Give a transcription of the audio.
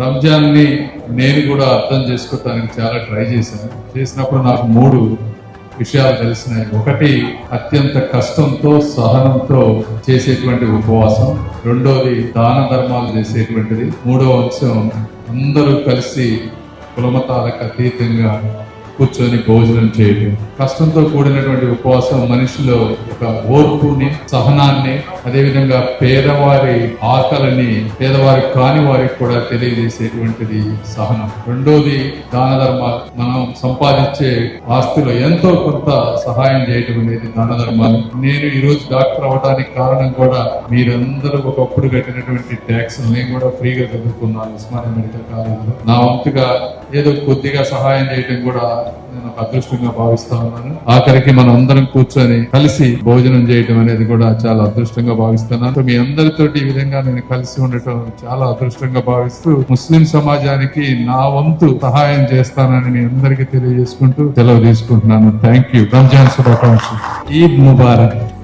రంజాన్ని నేను కూడా అర్థం చేసుకోవటానికి చాలా ట్రై చేశాను. చేసినప్పుడు నాకు మూడు విషయాలు తెలిసినాయి. ఒకటి అత్యంత కష్టంతో సహనంతో చేసేటువంటి ఉపవాసం. రెండోది దాన ధర్మాలు చేసేటువంటిది. మూడో అంశం అందరూ కలిసి కులమతాలకు అతీతంగా కూర్చొని భోజనం చేయడం కష్టంతో కూడినటువంటి ఉపవాసం మనిషిలో ఒక ఓర్పుని సహనాన్ని అదేవిధంగా పేదవారి ఆకలని పేదవారి కాని వారికి కూడా తెలియజేసేటువంటిది సహనం. రెండోది దాన ధర్మాలు. మనం సంపాదించే ఆస్తిలో ఎంతో కొంత సహాయం చేయటం అనేది దాన ధర్మాలు. నేను ఈ రోజు డాక్టర్ అవడానికి కారణం కూడా మీరందరూ ఒకప్పుడు కట్టినటువంటి ట్యాక్స్ నేను కూడా ఫ్రీగా చదువుకున్నాను ఉస్మానియా మెడికల్ కాలేజీలో. నా వంతుగా ఏదో కొద్దిగా సహాయం చేయడం కూడా నేను అదృష్టంగా భావిస్తా ఉన్నాను. ఆఖరికి మనం అందరం కూర్చొని కలిసి భోజనం చేయడం అనేది కూడా చాలా అదృష్టంగా భావిస్తున్నాను. మీ అందరితోటి ఈ విధంగా నేను కలిసి ఉండటం చాలా అదృష్టంగా భావిస్తూ ముస్లిం సమాజానికి నా వంతు సహాయం చేస్తానని మీ అందరికీ తెలియజేసుకుంటూ సెలవు తీసుకుంటున్నాను. Thank you. రంజాన్ శుభాకాంక్షలు. ఈద్ ముబారక్.